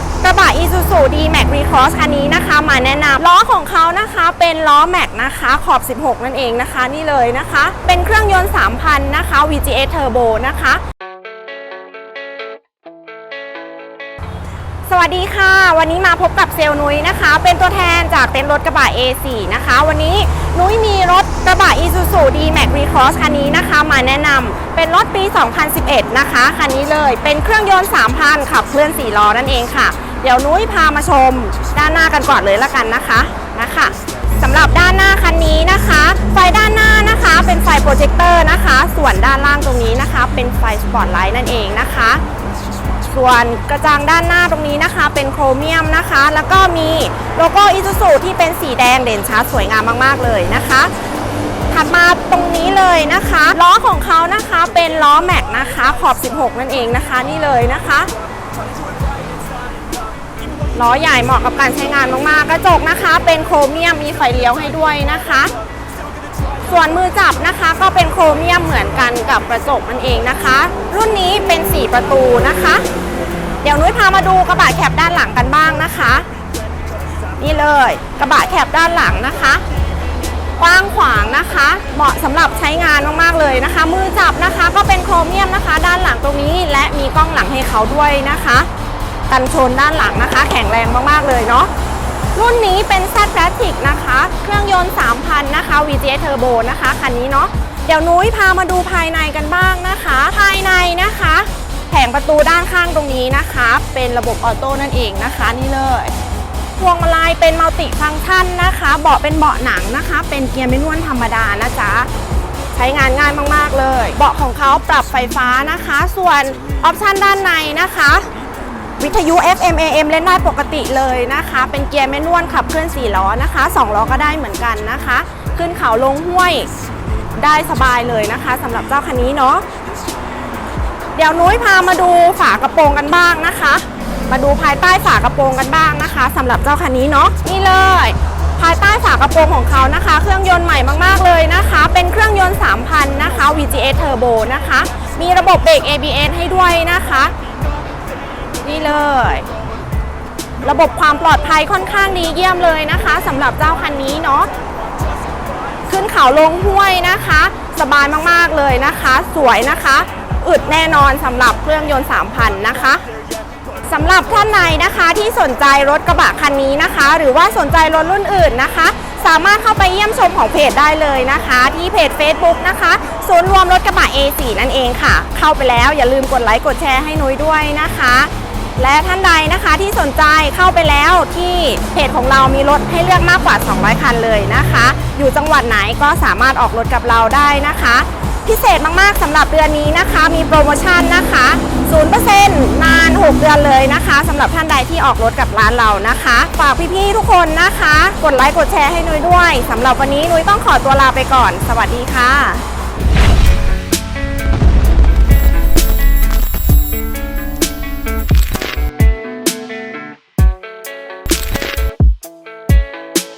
ถกระบะ Isuzu D-Max Recross คันนี้นะคะ มาแนะนำล้อของเขานะคะเป็นล้อแม็กนะคะขอบ 16 นั่นเองนะคะ นี่เลยนะคะ เป็นเครื่องยนต์ 3,000 นะคะ VGS Turbo นะคะ สวัสดีค่ะ วันนี้มาพบกับเซลล์นุ้ยนะคะ เป็นตัวแทนจากเต็นท์รถกระบะ A4 นะคะ วันนี้นุ้ยมีรถกระบะ Isuzu D-Max Recross คันนี้นะคะ มาแนะนำเป็นรถปี 2011 นะคะ คันนี้เลยเป็นเครื่องยนต์ 3,000 ขับเคลื่อน 4 ล้อนั่นเองค่ะ เดี๋ยวนุ้ยพามาชมด้านหน้ากันก่อนเลยละกันนะคะนะคะสำหรับด้านหน้าคันนี้นะคะ ไฟด้านหน้านะคะเป็นไฟโปรเจคเตอร์นะคะ ส่วนด้านล่างตรงนี้นะคะ เป็นไฟสปอตไลท์นั่นเองนะคะ ส่วนกระจังด้านหน้าตรงนี้นะคะ เป็นโครเมียมนะคะ แล้วก็มีโลโก้อิซูซูที่เป็นสีแดงเด่นชัดสวยงามมาก ๆ เลยนะคะ ถัดมาตรงนี้เลยนะคะ ล้อของเขานะคะเป็นล้อแม็กนะคะ ขอบ 16 นั่นเองนะคะ นี่เลยนะคะล้อใหญ่เหมาะกับการใช้งานมากๆ กระจกนะคะ เป็นโครเมียมมีไฟเลี้ยวให้ด้วยนะคะ ส่วนมือจับนะคะก็เป็นโครเมียมเหมือนกันกับกระจกนั่นเองนะคะ รุ่นนี้เป็น 4 ประตูนะคะ เดี๋ยวนุ้ยพามาดูกระบะแคปด้านหลังกันบ้างนะคะ นี่เลยกระบะแคปด้านหลังนะคะกว้างขวางนะคะ เหมาะสำหรับใช้งานมากๆเลยนะคะ มือจับนะคะก็เป็นโครเมียมนะคะ ด้านหลังตรงนี้ และมีกล้องหลังให้เขาด้วยนะคะกันชนด้านหลังนะคะ แข็งแรงมากๆเลยเนาะรุ่นนี้เป็น Z Classic น 3,000นะคะ VGS Turbo นะคะคันนี้เนาะเดี๋ยวนุ้ยพามาดูภายในกันบ้างนะคะ ภายในนะคะ แผงประตูด้านข้างตรงนี้นะคะ เป็นระบบออโต้นั่นเองนะคะนี่เลยพวงมาลัยเป็นมัลติฟังก์ชันนะคะ เบาะเป็นเบาะหนังนะคะ เป็นเกียร์ไม่นวลธรรมดานะจ๊ะใช้งานง่ายมากๆเลย เบาะของเขาปรับไฟฟ้านะคะ ส่วนออปชันด้านในนะคะ วิทยุ FM AM เล่นได้ปกติเลยนะคะ เป็นเกียร์แมนนวลขับเคลื่อน4ล้อนะคะ 2 ล้อก็ได้เหมือนกันนะคะ ขึ้นเขาลงห้วยได้สบายเลยนะคะสำหรับเจ้าคันนี้เนาะเดี๋ยวนุ้ยพามาดูฝากระโปรงกันบ้างนะคะ มาดูภายใต้ฝากระโปรงกันบ้างนะคะสำหรับเจ้าคันนี้เนาะนี่เลย ภายใต้ฝากระโปรงของเขานะคะ เครื่องยนต์ใหม่มากๆเลยนะคะ เป็นเครื่องยนต์3,000นะคะ VGS Turbo นะคะ มีระบบเบรก ABS ให้ด้วยนะคะ นี่เลย ระบบความปลอดภัยค่อนข้างดีเยี่ยมเลยนะคะสำหรับเจ้าคันนี้เนาะ ขึ้นเขาลงห้วยนะคะ สบายมากๆเลยนะคะ สวยนะคะ อึดแน่นอนสำหรับเครื่องยนต์ 3,000 นะคะสำหรับท่านใดนะคะที่สนใจรถกระบะคันนี้นะคะ หรือว่าสนใจรถรุ่นอื่นนะคะ สามารถเข้าไปเยี่ยมชมของเพจได้เลยนะคะ ที่เพจ Facebook นะคะศูนย์รวมรถกระบะ A4 นั่นเองค่ะ เข้าไปแล้วอย่าลืมกดไลค์กดแชร์ให้นุ้ยด้วยนะคะ และท่านใดนะคะที่สนใจเข้าไปแล้วที่เพจของเรามีรถให้เลือกมากกว่า 200 คันเลยนะคะ อยู่จังหวัดไหนก็สามารถออกรถกับเราได้นะคะ พิเศษมากๆสำหรับเดือนนี้นะคะ มีโปรโมชั่นนะคะ 0%นาน 6 เดือนเลยนะคะสำหรับท่านใดที่ออกรถกับร้านเรานะคะ ฝากพี่ๆทุกคนนะคะ กดไลค์กดแชร์ให้นุ้ยด้วยสำหรับวันนี้นุ้ยต้องขอตัวลาไปก่อน สวัสดีค่ะ